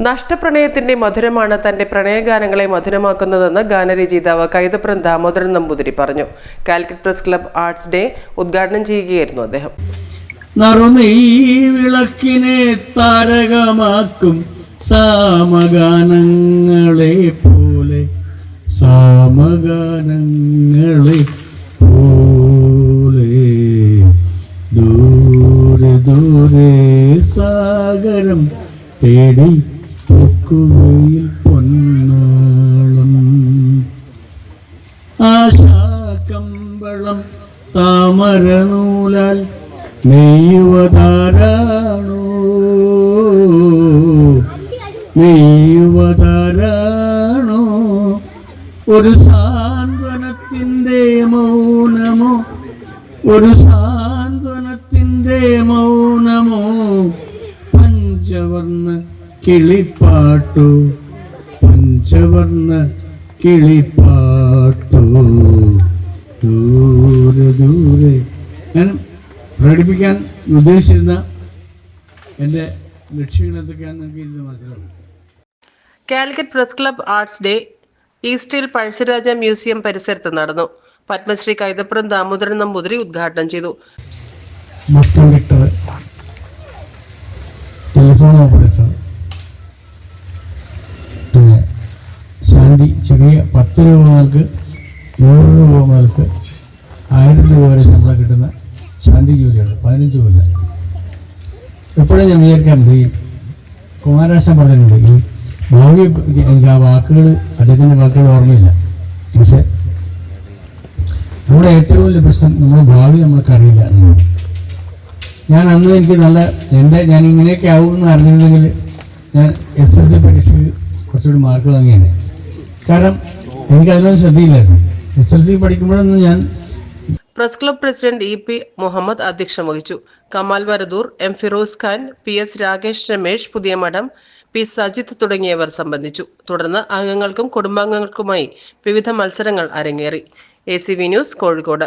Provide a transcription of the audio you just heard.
നഷ്ടപ്രണയത്തിന്റെ മധുരമാണ് തന്റെ പ്രണയഗാനങ്ങളെ മധുരമാക്കുന്നതെന്ന് ഗാനരചയിതാവ് കൈതപ്രം ദാമോദരൻ നമ്പൂതിരി പറഞ്ഞു. Calicut press club arts day ഉദ്ഘാടനം ചെയ്യുകയായിരുന്നു അദ്ദേഹം. വിളക്കിനെ താരകമാക്കും സാമഗാനങ്ങളെ പോലെ സാമഗാനങ്ങളെ പോലെ. ദൂരെ ദൂരെ സാഗരം തേടി പൊക്കുവയിൽ പൊന്നാളം. താമര താമരനൂലാൽ നെയ്യുവതാരാണോ? നെയ്യുവതാരാണോ? ഒരു സാന്ത്വനത്തിന്റെ മൗനമോ? ഒരു സാന്ത്വനത്തിന്റെ മൗനമോ? പഞ്ചവർണ കിളിപ്പാട്ടു പഞ്ചവർണ കിളിപ്പാട്ടു. ദൂരെ ദൂരെ. ഞാൻ പ്രകടിപ്പിക്കാൻ ഉദ്ദേശിച്ചിരുന്ന എന്റെ ലക്ഷ്യങ്ങൾ എന്തൊക്കെയാണെന്ന് നിങ്ങൾക്ക് ഇത് മനസ്സിലാവും. Calicut press club arts day ഈസ്റ്റിൽ പഴശ്ശിരാജ മ്യൂസിയം പരിസരത്ത് നടന്നു. പത്മശ്രീ കൈതപ്പുറം ദാമോദരൻ നമ്പൂതിരി ഉദ്ഘാടനം ചെയ്തു. ബസ് കണ്ടക്ടർ ചെറിയ പത്ത് രൂപ മുതൽക്ക് നൂറ് രൂപ മുതൽക്ക് ആയിരം രൂപ വരെ ശമ്പളം കിട്ടുന്ന ശാന്തി ജോലിയാണ്. പതിനഞ്ച് കൊല്ലം. എപ്പോഴും ഞാൻ വിചാരിക്കാറുണ്ട് ഈ കുമാരാശൻ പറഞ്ഞിട്ടുണ്ട് ഈ ഭാവി എനിക്ക് ആ വാക്കുകൾ അദ്ദേഹത്തിന്റെ വാക്കുകൾ ഓർമ്മയില്ല. പക്ഷെ നമ്മുടെ ഏറ്റവും വലിയ പ്രശ്നം നമ്മുടെ ഭാവി നമ്മൾക്ക് അറിയില്ല എന്നുള്ളത് ഞാൻ അന്ന് എനിക്ക് നല്ല എന്റെ ഞാൻ ഇങ്ങനെയൊക്കെ ആവുമെന്ന് അറിഞ്ഞിരുന്നെങ്കിൽ ഞാൻ എസ് എൽ സി പരീക്ഷയ്ക്ക് കുറച്ചുകൂടി മാർക്ക് വാങ്ങിയേനെ. കാരണം എനിക്ക് അതിനൊന്നും ശ്രദ്ധയില്ലായിരുന്നു. എസ് എൽ സി പഠിക്കുമ്പോഴൊന്നും ഞാൻ press club president E P Muhammad അധ്യക്ഷം വഹിച്ചു. Kamal Varadoor M Firoz Khan P S Rakesh Ramesh Puthiya Madham P Sajith തുടങ്ങിയവർ സംബന്ധിച്ചു. തുടർന്ന് അംഗങ്ങൾക്കും കുടുംബാംഗങ്ങൾക്കുമായി വിവിധ മത്സരങ്ങൾ അരങ്ങേറി. A news Kozhikode.